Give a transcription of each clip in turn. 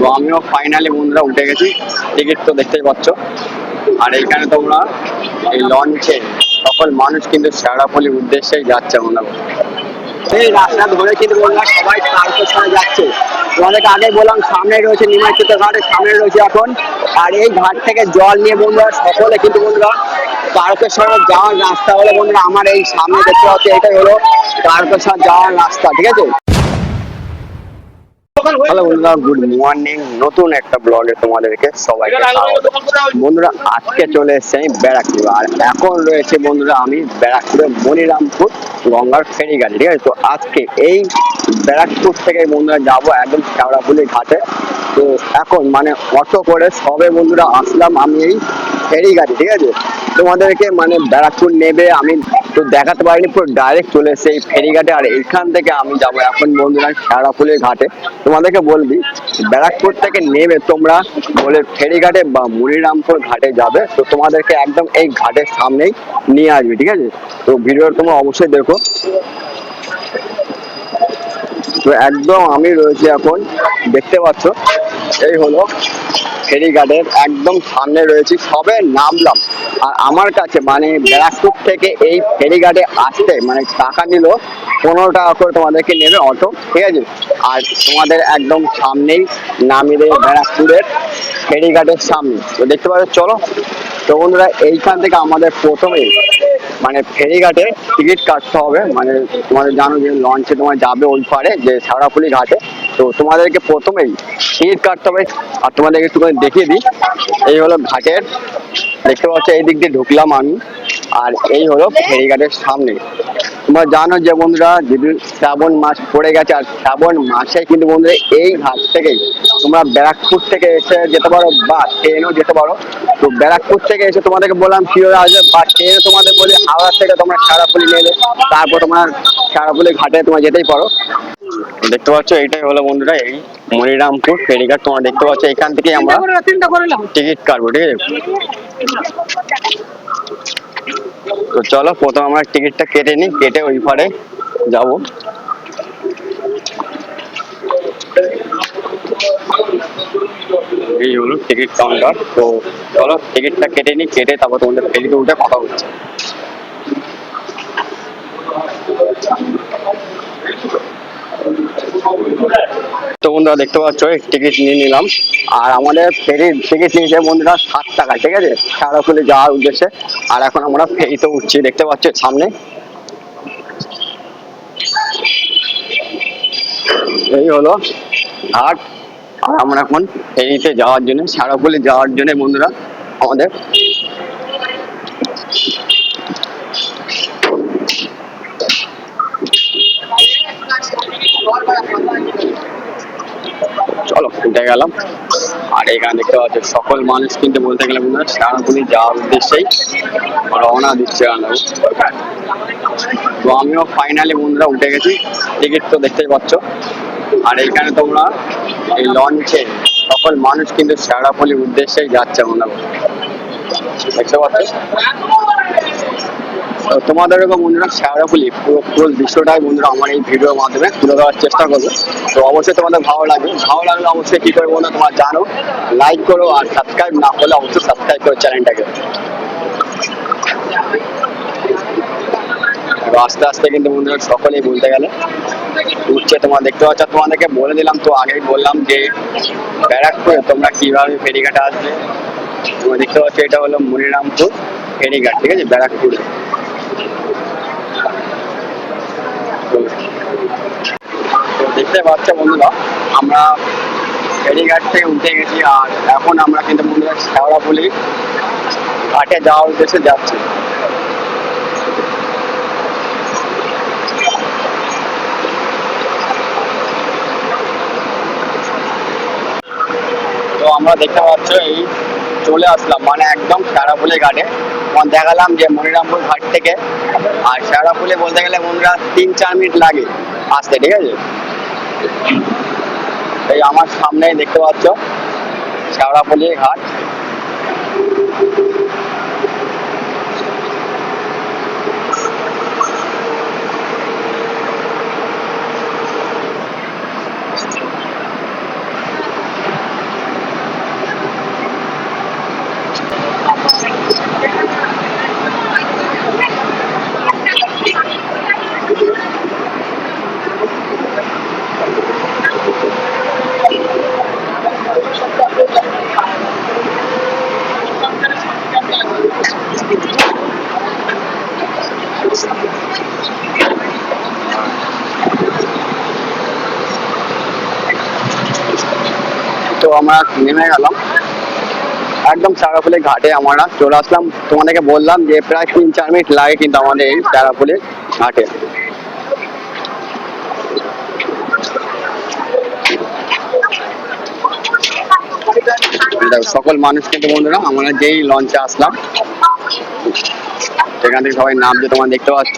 তো আমিও ফাইনালি বন্ধুরা উঠে গেছি। টিকিট তো দেখতেই পাচ্ছ। আর এইখানে তোমরা এই লঞ্চে সকল মানুষ কিন্তু শেওড়াফুলির উদ্দেশ্যেই যাচ্ছে মনে এই রাস্তা ধরে কিন্তু বললাম সবাই তারকেশ্বরে যাচ্ছে। তোমাদেরকে আগে বললাম, সামনে রয়েছে নিমাইচিত ঘাটের সামনে রয়েছে এখন। আর এই ঘাট থেকে জল নিয়ে বন্ধুরা সকলে কিন্তু বন্ধুরা তারকেশ্বরে যাওয়ার রাস্তা হলো বন্ধুরা আমার এই সামনে দেখতে পাচ্ছি, এটাই হলো তারকেশ্বর যাওয়ার রাস্তা, ঠিক আছে? হ্যালো বন্ধুরা গুড মর্নিং। নতুন একটা ব্লগে তোমাদেরকে সবাইকে স্বাগত। বন্ধুরা আজকে চলে এসেছি আমি ব্যারাকপুর। আর এখন রয়েছে বন্ধুরা আমি ব্যারাকপুরে মনিরামপুর গঙ্গার ফেরি গাড়ি ঠিক আছে? তো আজকে এই ব্যারাকপুর থেকে বন্ধুরা যাব একদম শ্যাওড়াপুলি ঘাটে। তো এখন মানে অটো করে সবে বন্ধুরা আসলাম আমি এই ফেরি গাড়ি, ঠিক আছে? তোমাদেরকে মানে ব্যারাকপুর নেবে, আমি তো দেখাতে পারিনি, পুরো ডাইরেক্ট চলে এসে এই ফেরিঘাটে আর এইখান থেকে আমি যাব এখন বন্ধুরা শ্যাওড়াফুলের ঘাটে। তোমাদেরকে বলবি, ব্যারাকপুর থেকে নেবে তোমরা, বলে ফেরিঘাটে বা মুড়িরামপুর ঘাটে যাবে, তো তোমাদেরকে একদম এই ঘাটের সামনেই নিয়ে আসবে, ঠিক আছে? তো ভিডিওটা তোমরা অবশ্যই দেখো। তো একদম আমি রয়েছি এখন, দেখতে পাচ্ছ, এই হলো ফেরিঘাটের একদম সামনে রয়েছি, সবে নামলাম। আর আমার কাছে মানে ব্যারাকপুর থেকে এই ফেরিঘাটে আসতে মানে টাকা নিল, পনেরো টাকা করে তোমাদেরকে নেবে অটো, ঠিক আছে? আর তোমাদের একদম সামনেই নামিয়ে ব্যারাকপুরের ফেরিঘাটের সামনে। তো দেখতে পাচ্ছ চলো। তো বন্ধুরা, এইখান থেকে আমাদের প্রথমেই মানে ফেরিঘাটে টিকিট কাটতে হবে। মানে তোমাদের জানো যে লঞ্চে তোমার যাবে ওই পারে, যে সারাপুলি ঘাটে। তো তোমাদেরকে প্রথমেই টিকিট কাটতে হবে। আর তোমাদেরকে একটুখানি দেখিয়ে দিই। এই হলো ঘাটের, দেখতে পাচ্ছ এই দিক দিয়ে ঢুকলাম আমি। আর এই হলো ফেরিঘাটের সামনে। তোমরা জানো যে বন্ধুরা যদি শ্রাবণ মাস পড়ে গেছে, আর শ্রাবণ মাসে কিন্তু বন্ধুরা এই ঘাট থেকেই তোমরা ব্যারাকপুর থেকে এসে যেতে পারো বা ট্রেনও যেতে পারো। তো ব্যারাকপুর থেকে এসে তোমাদেরকে বললাম কীভাবে আসবে? বা ট্রেনে তোমাদের বলি হাওড়া থেকে তোমরা সারাপুলি নেবে। তারপর তোমার সারাপুলি ঘাটে তোমরা যেতেই পারো। দেখতে পাচ্ছ এইটাই হলো বন্ধুরা এই মনিরামপুর ফেরিঘাট। তোমরা দেখতে পাচ্ছ এখান থেকে আমরা টিকিট কাটবো ঠিক আছে? তো চলো প্রথম আমরা টিকিটটা কেটে নিই কেটে ওই পারে যাব। এই হলো টিকিট কাউন্টার। তো চলো টিকিটটা কেটে নিই কেটে তারপর তোমাদের ফেরিতে উঠে কথা হচ্ছে তো দেখতে পাচ্ছ টিকিট নিয়ে নিলাম। আর আমাদের ফেরির টিকিট নিয়েছে বন্ধুরা সাত টাকা, ঠিক আছে? সারাফুলি যাওয়ার উদ্দেশ্যে। আর এখন আমরা ফেরিতে উঠছি, দেখতে পাচ্ছ সামনে। এই হলো ঘাট। আর আমরা এখন ফেরিতে যাওয়ার জন্য সারাফুলি যাওয়ার জন্য বন্ধুরা, আমাদের চলো গেলাম। আর এখানে দেখতে পাচ্ছ, সকল মানুষ কিন্তু বলতে গেলে বন্ধুরা সারাপুলি যাওয়ার উদ্দেশ্যেই রওনা দিচ্ছে তো আমিও ফাইনালি বন্ধুরা উঠে গেছি। টিকিট তো দেখতেই পাচ্ছ। আর এইখানে তোমরা এই লঞ্চে সকল মানুষ কিন্তু শেওড়াফুলির উদ্দেশ্যেই যাচ্ছে মনে দেখতে পাচ্ছ? তো তোমাদেরকে বন্ধুরা শেওড়াফুলি পুরো ফুল দৃশ্যটাই বন্ধুরা আমার এই ভিডিওর মাধ্যমে তুলে দেওয়ার চেষ্টা করব। তো অবশ্যই তোমাদের ভালো লাগবে। ভালো লাগলে অবশ্যই কি করে বন্ধুরা তোমার জানো। লাইক করো আর সাবস্ক্রাইব না করলে অবশ্যই সাবস্ক্রাইব করো চ্যানেলটাকে আস্তে আস্তে কিন্তু বন্ধুরা সকলেই বলতে গেলে উঠছে তোমার দেখতে পাচ্ছ, তোমাদেরকে বলে দিলাম তো আগেই বললাম যে ব্যারাকপুরে, তোমরা কীভাবে ফেরিঘাটে আসবে? তোমরা দেখতে পাচ্ছ, এটা হলো মনিরামপুর ফেরিঘাট, ঠিক আছে? ব্যারাকপুরে। দেখতে পাচ্ছ বন্ধুরা, আমরা ফেরিঘাট থেকে উঠে গেছি আর এখন আমরা কিন্তু বন্ধুরা শেওড়াপুলি ঘাটে যাওয়ার উদ্দেশ্যে যাচ্ছি। তো আমরা দেখতে পাচ্ছ এই চলে আসলাম মানে একদম ঘাটে। তোমার দেখালাম যে মনিরামপুর ঘাট থেকে আর শেরাপুলি বলতে গেলে মনিরা তিন, চার মিনিট লাগে আসতে, ঠিক আছে? এই আমার সামনে দেখতে পাচ্ছ শেওড়াপুলি ঘাট। তো আমরা নেমে গেলাম। একদম চারাফুলি ঘাটে আমরা চলে আসলাম। তোমাদেরকে বললাম যে প্রায় তিন, চার মিনিট লাগে কিন্তু আমাদের এই চারাফুলি ঘাটে। সকল মানুষ কিন্তু বন্ধুরা, আমরা যেই লঞ্চে আসলাম, সেখান থেকে সবাই নামছে তোমরা দেখতে পাচ্ছ।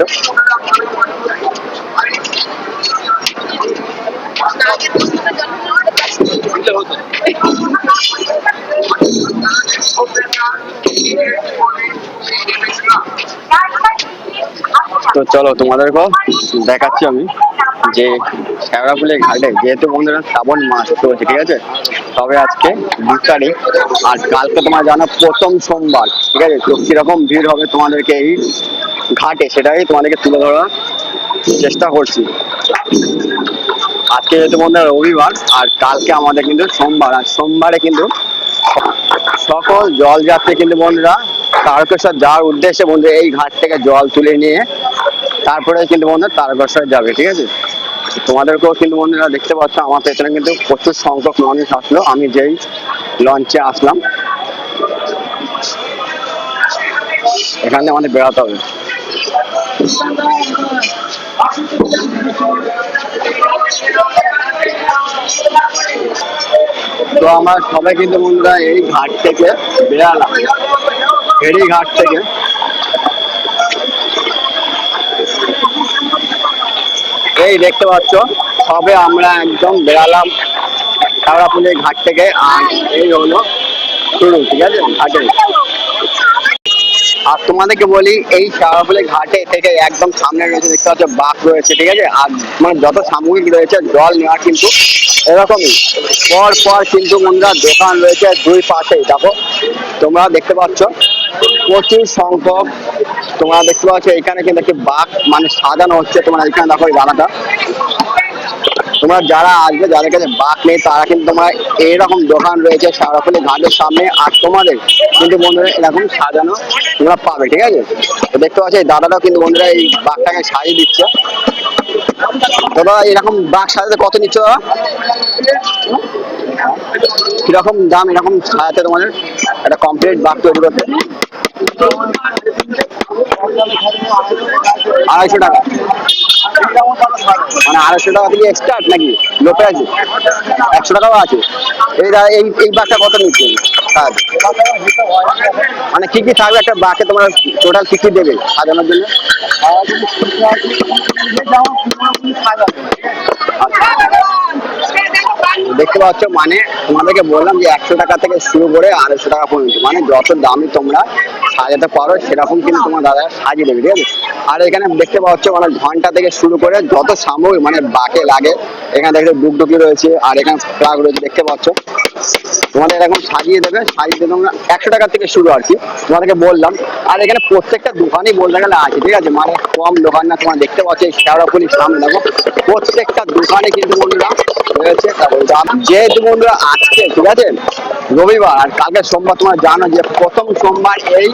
তো চলো তোমাদেরকেও দেখাচ্ছি আমি যে শ্যাওড়াফুলের ঘাটে যেহেতু বন্ধুরা শ্রাবণ মাস চলছে ঠিক আছে? তবে আজকে দু তারিখ, আর কালকে তোমার জানো প্রথম সোমবার, ঠিক আছে? তো কীরকম ভিড় হবে তোমাদেরকে এই ঘাটে সেটাই তোমাদেরকে তুলে ধরার চেষ্টা করছি। আজকে যেহেতু বন্ধুরা রবিবার, আর কালকে আমাদের কিন্তু সোমবার, আর সোমবারে কিন্তু সকল জলযাত্রী কিন্তু বন্ধুরা, তারকেশ্বর যাওয়ার উদ্দেশ্যে বন্ধু এই ঘাট থেকে জল তুলে নিয়ে তারপরে কিন্তু বন্ধুরা তারকেশ্বর যাবে, ঠিক আছে? তোমাদেরকেও কিন্তু বন্ধুরা দেখতে পাচ্ছ আমার পেছনে কিন্তু প্রচুর সংখ্যক মানুষ আসলো, আমি যেই লঞ্চে আসলাম। এখানে আমাদের বেড়াতে হবে। তো আমরা সবাই কিন্তু বন্ধুরা এই ঘাট থেকে বেড়ালাম। ফেরি ঘাট থেকে। এই দেখতে পাচ্ছ, সবে আমরা একদম বেড়ালাম খাওয়াপুলের ঘাট থেকে, আর এই হলো শুরু, ঠিক আছে? ঘাটে আর তোমাদেরকে বলি, এই শাহরাফুলের ঘাটে থেকে একদম সামনে রয়েছে, দেখতে পাচ্ছ, বাঘ রয়েছে, ঠিক আছে? আর মানে যত সামগ্রিক রয়েছে, জল নেওয়া কিন্তু এরকমই। পর পর কিন্তু বন্ধুরা দোকান রয়েছে দুই পাশেই, দেখো, তোমরা দেখতে পাচ্ছ, প্রচুর সংখ্যক তোমরা দেখতে পাচ্ছ, এখানে কিন্তু একটি বাঘ মানে সাজানো হচ্ছে, তোমরা এখানে দেখো এই দানাটা তোমরা যারা আসবে, যাদের কাছে বাঘ নেই, তারা কিন্তু তোমার এইরকম দোকান রয়েছে সারাফলি ঘাটের সামনে। আর তোমাদের কিন্তু বন্ধুরা এরকম সাজানো তোমরা পাবে, ঠিক আছে? তো দেখতে পাচ্ছ, এই দাদাটাও কিন্তু বন্ধুরা এই বাঘটাকে সাজিয়ে দিচ্ছে। দাদা, এরকম বাঘ সাজাতে কত নিচ্ছ কীরকম দাম, এরকম সাজাতে তোমাদের? একটা কমপ্লিট বাঘ তৈরি করতে। আড়াইশো টাকা। মানে আড়াইশো টাকা থেকে এক্সট্রা নাকি? লোকে আছে? একশো টাকাও আছে। এই এই এই বাঘটা কত নিচ্ছে? মানে কি কি থাকবে? একটা বাঘে তোমার টোটাল কি কি দেবে সাজানোর জন্য? দেখতে পাচ্ছ মানে তোমাদেরকে বললাম যে একশো টাকা থেকে শুরু করে আড়াইশো টাকা পর্যন্ত। মানে যত দামি তোমরা সাজাতে পারো, সেরকম কিন্তু তোমার দাদা সাজিয়ে দেবে, ঠিক আছে? আর এখানে দেখতে পাচ্ছ মানে ঘণ্টা থেকে শুরু করে যত সামগ্রী মানে বাকে লাগে, এখানে দেখতে ডুকডুকি রয়েছে, আর এখানে ফ্লাগ রয়েছে, দেখতে পাচ্ছ। তোমাদের এরকম সাজিয়ে দেবে সাজিয়ে দেবে আমরা একশো টাকা থেকে শুরু আর কি। তোমাদেরকে বললাম। আর এখানে প্রত্যেকটা দোকানই বলতে গেলে আছে, ঠিক আছে? মানে কম দোকান না, তোমার দেখতে পাচ্ছ, এই শেওড়াফুলির সামনে দেখো। প্রত্যেকটা দোকানে কিন্তু বন্ধুরা রয়েছে যেহেতু বন্ধুরা আজকে, ঠিক আছে? রবিবার, আর কালকে সোমবার, তোমার জানো যে প্রথম সোমবার এই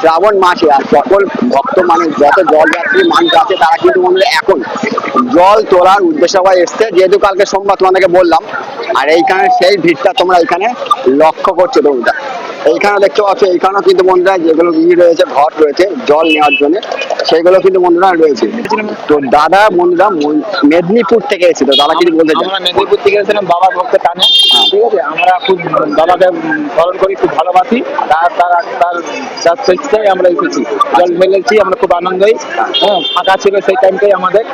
শ্রাবণ মাসে আর সকল ভক্ত মানুষ যত জলযাত্রী মানুষ আছে তারা কিন্তু বন্ধুরা এখন জল তোলার উদ্দেশ্য হয়ে এসছে। যেহেতু কালকে সোমবার তোমাদেরকে বললাম আর এইখানে সেই ভিড়টা তোমরা এখানে লক্ষ্য করছ তোমরা এইখানে দেখতে পাচ্ছ এইখানেও কিন্তু বন্ধুরা যেগুলো ই রয়েছে ঘর রয়েছে জল নেওয়ার জন্য সেইগুলো কিন্তু বন্ধুরা রয়েছে। তো দাদা বন্ধুরা মেদিনীপুর থেকে এসেছিল দাদা কিছু বলতে? আমরা মেদিনীপুর থেকে এসেছিলাম বাবার ভক্তের টানে। ঠিক আছে? আমরা খুব বাবাকে স্মরণ করি খুব ভালোবাসি। তার তার তার তার আমরা এসেছি। জল ঢেলেছি আমরা খুব আনন্দই। হ্যাঁ ফাঁকা ছিল সেই টাইমটাই আমাদের।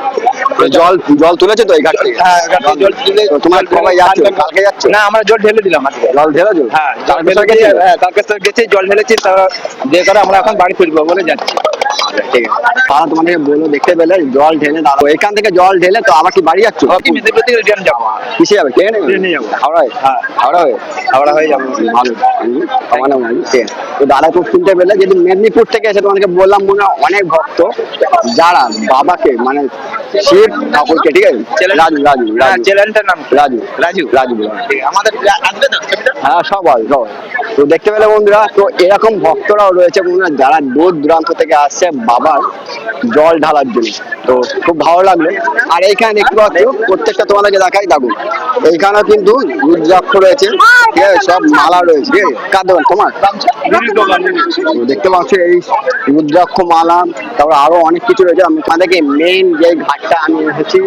জল জল তুলেছে তো এই ঘাট থেকে? হ্যাঁ ঘাটে জল ঢেলে তোমার কবে যাচ্ছ? কালকে যাচ্ছ? না আমরা জল ঢেলে দিলাম আজকে। জল হ্যাঁ জল ঢেলেছি গেছিলে? হ্যাঁ গেছি জল ঢেলেছি তারা যে করে আমরা এখন বাড়ি ফিরবো বলে যাচ্ছি। ঠিক আছে। তারা বলো দেখতে পেলে জল ঢেলে দাঁড়াবো এখান থেকে জল ঢেলে তো আবার কি বাড়ি যাচ্ছ? কি মেদিনীপুর থেকে রিটার্ন যাব? কিসে যাবে? ট্রেনে ট্রেনে যাব। হাওড়ায়? হ্যাঁ। হাওড়া হয়ে হাওড়া হয়ে যাব। ভালো। ঠিক তো দাদা খুব শুনতে পেলে যদি মেদিনীপুর থেকে এসে তোমাদেরকে বললাম মনে হয় অনেক ভক্ত। যারা বাবাকে মানে শিব ঠাকুরকে ঠিক আছে? রাজু রাজু হ্যাঁ রাজু চ্যানেলটার নাম রাজু রাজু। রাজু। আমাদের আসবে তো? হ্যাঁ সবাই সবাই তো দেখতে পেলে বন্ধুরা তো এরকম ভক্তরাও রয়েছে বন্ধুরা যারা দূর দূরান্ত থেকে আসছে বাবার জল ঢালার জন্য। তো খুব ভালো লাগল। আর এইখানে পাচ্ছ প্রত্যেকটা তোমাদেরকে দেখাই দেখো এইখানেও কিন্তু রুদ্রাক্ষ রয়েছে ঠিক আছে? সব মালা রয়েছে কার দোকান? তোমার? দেখতে পাচ্ছ এই রুদ্রাক্ষ মালা তারপর আরও অনেক কিছু রয়েছে। আমি তোমাদেরকে মেইন যে ঘাটটা আমি এসেছি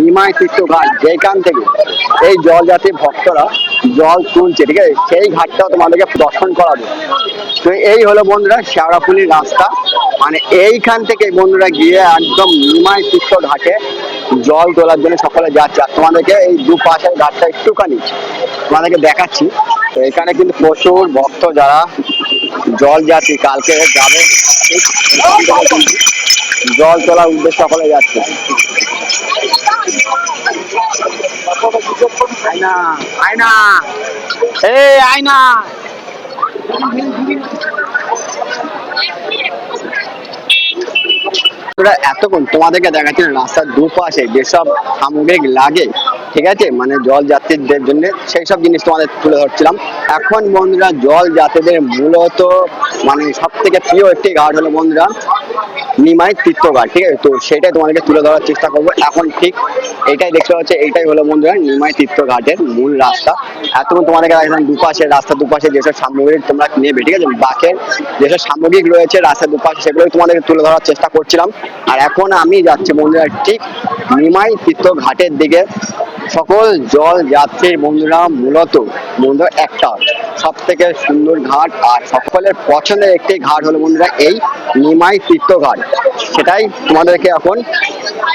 নিমাই তীর্থ ঘাট যেখান থেকে এই জল জাতি ভক্তরা জল তুলছে ঠিক আছে? সেই ঘাটটাও তোমাদেরকে দর্শন করাবো। তো এই হলো বন্ধুরা শেওড়াফুলির রাস্তা। মানে এইখান থেকে বন্ধুরা গিয়ে একদম নিমাই তীর্থ ঘাটে জল তোলার জন্য সকলে যাচ্ছে। আর তোমাদেরকে এই দুপাশের ঘাটটা একটুখানি তোমাদেরকে দেখাচ্ছি। তো এখানে কিন্তু প্রচুর ভক্ত যারা জল যাত্রী কালকে যাবে। জল তোলার উদ্দেশ্যে সকলে যাচ্ছে। আয়না আয়না। এই আয়না। এতক্ষণ তোমাদেরকে দেখাচ্ছি রাস্তার দুপাশে যেসব সামগ্রিক লাগে ঠিক আছে? মানে জল যাত্রীদের জন্য সেই সব জিনিস তোমাদের তুলে ধরছিলাম। এখন বন্ধুরা, জল যাত্রীদের মূলত মানে সব থেকে প্রিয় একটি ঘাট হলো বন্ধুরা নিমাই তীর্থঘাট ঠিক আছে? তো সেটাই তোমাদেরকে তুলে ধরার চেষ্টা করব। এখন ঠিক এটাই দেখতে পাচ্ছি এইটাই হলো বন্ধুরা নিমাই তীর্থঘাটের মূল রাস্তা। এতক্ষণ তোমাদেরকে দেখালাম দুপাশে রাস্তা, দুপাশে যেসব সামগ্রিক তোমরা নেবে, ঠিক আছে? বাকের যেসব সামগ্রিক রয়েছে রাস্তার দুপাশে, সেগুলোই তোমাদেরকে তুলে ধরার চেষ্টা করছিলাম। আর এখন আমি যাচ্ছি বন্ধুরা ঠিক নিমাই তীর্থ ঘাটের দিকে। সকল জল যাত্রীর বন্ধুরা, মূলত, বন্ধুরা একটা সব থেকে সুন্দর ঘাট, আর সকলের পছন্দের একটি ঘাট হলো বন্ধুরা এই নিমাই তীর্থ ঘাট। সেটাই তোমাদেরকে এখন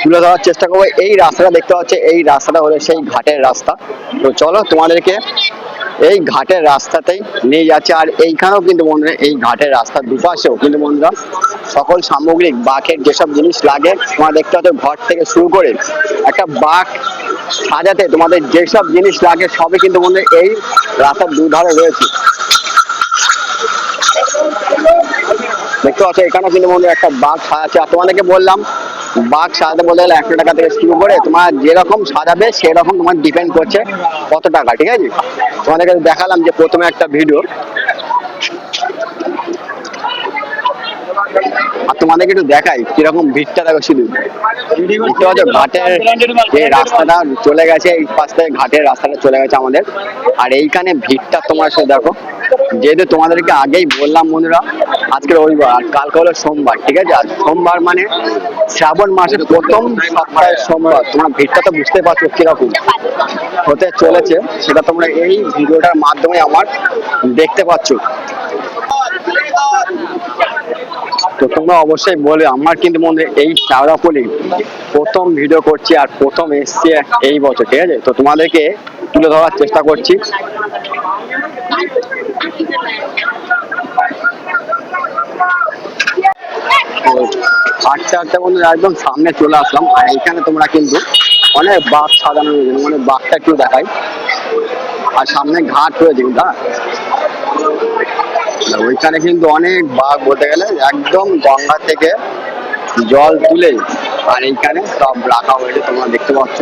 তুলে ধরার চেষ্টা করব। এই রাস্তাটা দেখতে পাচ্ছে, এই রাস্তাটা হলো সেই ঘাটের রাস্তা। তো চলো তোমাদেরকে এই ঘাটের রাস্তাতেই নিয়ে যাচ্ছে। আর এইখানেও কিন্তু বন্ধুরা, এই ঘাটের রাস্তার দুপাশেও কিন্তু বন্ধুরা, সকল সামগ্রিক, বাঘের যেসব জিনিস লাগে, তোমার দেখতে পাচ্ছ ঘর থেকে শুরু করে একটা বাঘ সাজাতে তোমাদের যেসব জিনিস লাগে, সবই কিন্তু বন্ধুরা এই রাস্তার দুধারে রয়েছে। দেখতে পাচ্ছ, এখানে কিন্তু বন্ধুরা একটা বাঘ সাজাচ্ছে। আর তোমাদেরকে বললাম, বাঘ সাজাতে বলতে গেলে একশো টাকা থেকে শুরু করে তোমার যেরকম সাজাবে, সেরকম তোমার ডিপেন্ড করছে কত টাকা, ঠিক আছে? তোমাদেরকে দেখালাম যে প্রথমে একটা ভিডিও আর তোমাদেরকে একটু দেখাই, কীরকম ভিড়টা দেখো শুধু। দেখতে পাচ্ছ, ঘাটের যে রাস্তাটা চলে গেছে, এই পাশ থেকে ঘাটের রাস্তাটা চলে গেছে আমাদের। আর এইখানে ভিড়টা তোমার সাথে দেখো। যেহেতু তোমাদেরকে আগেই বললাম বন্ধুরা, আজকে রবিবার আর কালকে হলো সোমবার, ঠিক আছে? আর সোমবার মানে শ্রাবণ মাসের প্রথম সপ্তাহের সোমবার। তোমরা ভিড়টা তো বুঝতে পারছ কীরকম। হতে চলেছে। সেটা তোমরা এই ভিডিওটার মাধ্যমে আমার দেখতে পাচ্ছ। তো তোমরা অবশ্যই বলে, আমার কিন্তু মনে এই শ্যাওড়াফুলি প্রথম ভিডিও করছি আর প্রথম এসছি এই বছর, ঠিক আছে? তো তোমাদেরকে তুলে ধরার চেষ্টা করছি। হাঁটতে হাঁটতে বন্ধু একদম সামনে চলে আসলাম। আর এইখানে তোমরা কিন্তু অনেক বাঘ সাজানো রয়েছে মানে বাঘটা একটু দেখাই। আর সামনে ঘাট রয়েছে কিন্তু হ্যাঁ? ওইখানে কিন্তু অনেক বাঘ বলতে গেলে একদম গঙ্গা থেকে জল তুলে আর এইখানে সব রাখা হয়েছে, তোমরা দেখতে পাচ্ছ।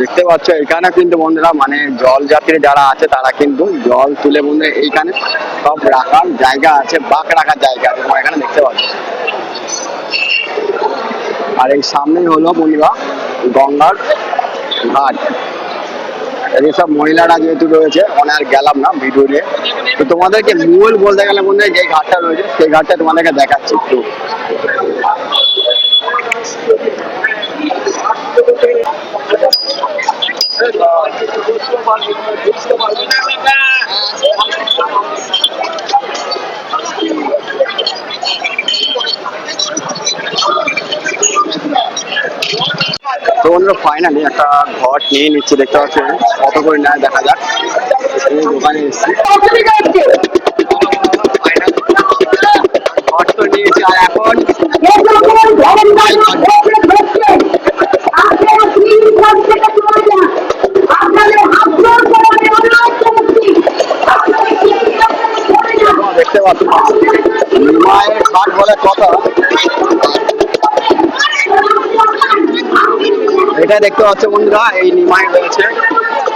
দেখতে পাচ্ছ, এখানে কিন্তু বন্ধুরা মানে জল যাত্রী যারা আছে, তারা কিন্তু জল তুলে বন্ধু এইখানে সব রাখার জায়গা আছে বাঘ রাখার জায়গা আছে এখানে দেখতে পাচ্ছ। আর এই সামনেই হলো বন্ধুরা গঙ্গার ঘাট। এসব মহিলারা যেহেতু রয়েছে মানে আর গেলাম না ভিডিও নিয়ে। তো তোমাদেরকে মূল বলতে গেলে হয় যে ঘাটটা রয়েছে, সেই ঘাটটা তোমাদেরকে দেখাচ্ছি একটু। তো বন্ধুরা ফাইনালি একটা ঘর নিয়ে নিচ্ছি, দেখতে পাচ্ছেন? কত করে নেয় দেখা যাক। দোকানে এসেছি। ঘর তো নিয়েছি, আর এখন দেখতে পাচ্ছি মায়ের ঘাট বলে কথা। এটা দেখতে পাচ্ছ বন্ধুরা, এই নিমাই রয়েছে।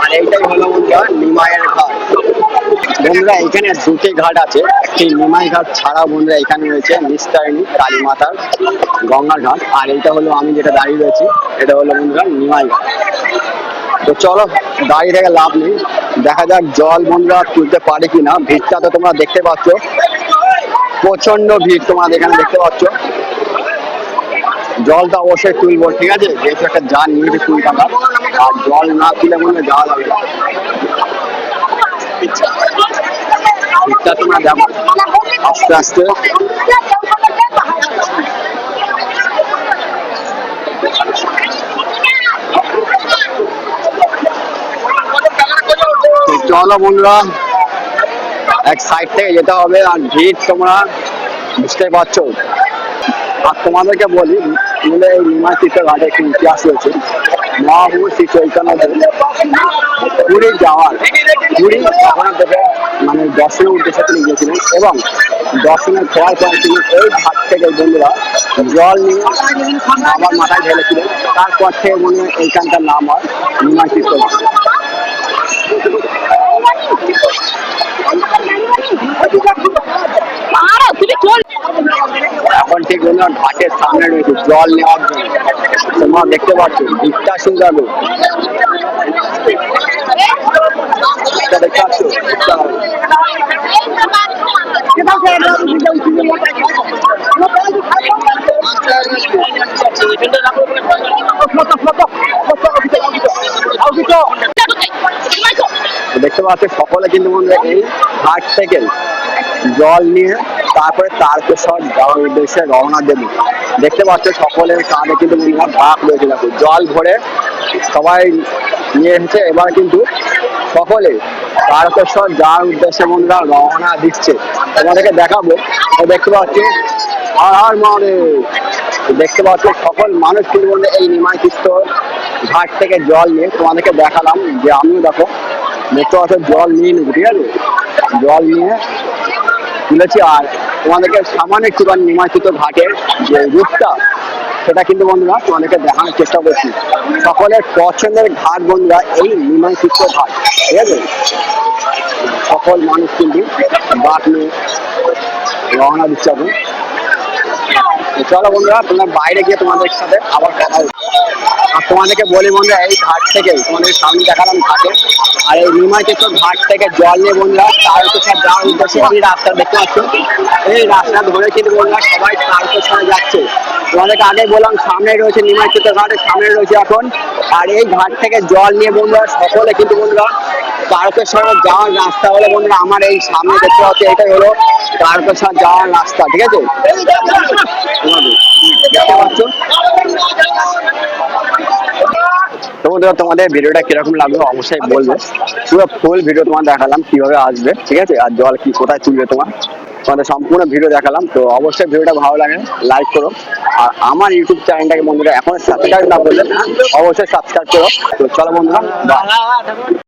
আর এইটাই হলো বন্ধুরা নিমাইয়ের ঘাট। বন্ধুরা, এখানে দুটি ঘাট আছে। একটি নিমাই ঘাট ছাড়া বন্ধুরা এখানে রয়েছে নিস্তারিণী কালী মাতার গঙ্গার ঘাট। আর এইটা হলো আমি যেটা দাঁড়িয়ে রয়েছি, এটা হলো বন্ধুরা নিমাই ঘাট। তো চলো দাঁড়িয়ে থেকে লাভ নেই। দেখা যাক জল বন্ধুরা তুলতে পারে কিনা। ভিড়টা তো তোমরা দেখতে পাচ্ছ। প্রচণ্ড ভিড় তোমরা এখানে দেখতে পাচ্ছ। জলটা অবশ্যই তুলবো, ঠিক আছে? যেহেতু একটা যান নিয়েছে তুল টাকা আর জল না তুলে মনে যাওয়া যাবে ভিড়টা তোমরা দেখো। আস্তে আস্তে তো চলো বন্ধুরা, এক সাইড থেকে যেতে হবে আর ভিড় তোমরা বুঝতে পারছ। আর তোমাদেরকে বলি, বলে এই নিমাই চিত্র ঘাটে একটি ইতিহাস রয়েছে? মহাপ্রভু শ্রী চৈতন্য দেব পুরী যাওয়ার, পুরী ওখানে থেকে মানে দর্শনের উদ্দেশ্যে তিনি গিয়েছিলেন এবং দর্শনে ফেরার পরে তিনি এই ঘাট থেকে বন্ধুরা জল নিয়ে আবার মাথায় ঢেলেছিলেন। তারপর থেকে মনে হয় এইখানকার নাম হয় নিমাই চিত্র ঘাট আরে তুমি চল এখন ঠিক বন্ধুরা ঘাটের সামনে রয়েছে জল নেওয়ার জন্য তোমরা দেখতে পাচ্ছ দিকটা সুন্দর দেখতে পাচ্ছ দেখতে পাচ্ছ সকলে কিন্তু বন্ধুরা এই ঘাট থেকে জল নিয়ে তারপরে তারকেশ্বর যাওয়ার উদ্দেশ্যে রওনা দেবে। দেখতে পাচ্ছ সকলের কাঁধে কিন্তু বন্ধুরা ভাগ রয়েছে। দেখো, জল ভরে সবাই নিয়ে এসেছে। এবার কিন্তু সকলে তারকেশ্বর যাওয়ার উদ্দেশ্যে বন্ধুরা রওনা দিচ্ছে। তোমাদেরকে দেখাবো। দেখতে পাচ্ছি আর মারে দেখতে পাচ্ছ সকল মানুষ কিন্তু এই নিমাইকৃষ্ট ঘাট থেকে জল নিয়ে তোমাদেরকে দেখালাম। যে আমিও দেখো দেখতে পাচ্ছ জল নিয়ে নেব, ঠিক আছে? জল নিয়ে তুলেছি, আর তোমাদেরকে সামান্য একটুখানি নিমাইকৃত ঘাটের যে রূপটা সেটা কিন্তু বন্ধুরা তোমাদেরকে দেখানোর চেষ্টা করছি। সকলের পছন্দের ঘাট বন্ধুরা, এই নিমাইকৃত ঘাট, ঠিক আছে? সকল মানুষ কিন্তু বাট নিয়ে রওনা দিচ্ছে এখন। চলো বন্ধুরা, তোমরা বাইরে গিয়ে তোমাদের সাথে আবার কথা আর তোমাদেরকে বলি বন্ধুরা, এই ঘাট থেকে তোমাদের সামনে দেখালাম ঘাটে। আর এই নিমাইচেশ্বর ঘাট থেকে জল নিয়ে বন্ধুরা তারকেশ্বর যাওয়ার উদ্দেশ্যে এই রাস্তা দেখতে পাচ্ছ। এই রাস্তা ধরে কিন্তু বন্ধুরা সবাই তারকেশ্বরে যাচ্ছে। তোমাদেরকে আগে বললাম সামনে রয়েছে নিমাইচেশ্বর ঘাটের সামনে রয়েছে এখন। আর এই ঘাট থেকে জল নিয়ে বন্ধুরা সকলে কিন্তু বন্ধুরা তারকেশ্বর যাওয়ার রাস্তা হলো বন্ধুরা আমার এই সামনে দেখতে পাচ্ছি এটাই হলো তারকেশ্বর যাওয়ার রাস্তা ঠিক আছে? দেখতে পাচ্ছ? তো বন্ধুরা, তোমাদের ভিডিওটা কীরকম লাগল অবশ্যই বলবে। পুরো ফুল ভিডিও তোমার দেখালাম কীভাবে আসবে, ঠিক আছে? আর জল কি কোথায় তুলবে তোমার তোমাদের সম্পূর্ণ ভিডিও দেখালাম, তো অবশ্যই ভিডিওটা ভালো লাগে লাইক করো। আর আমার ইউটিউব চ্যানেলটাকে বন্ধুরা এখন সাবস্ক্রাইব না করলে অবশ্যই সাবস্ক্রাইব করো। তো চলো বন্ধুরা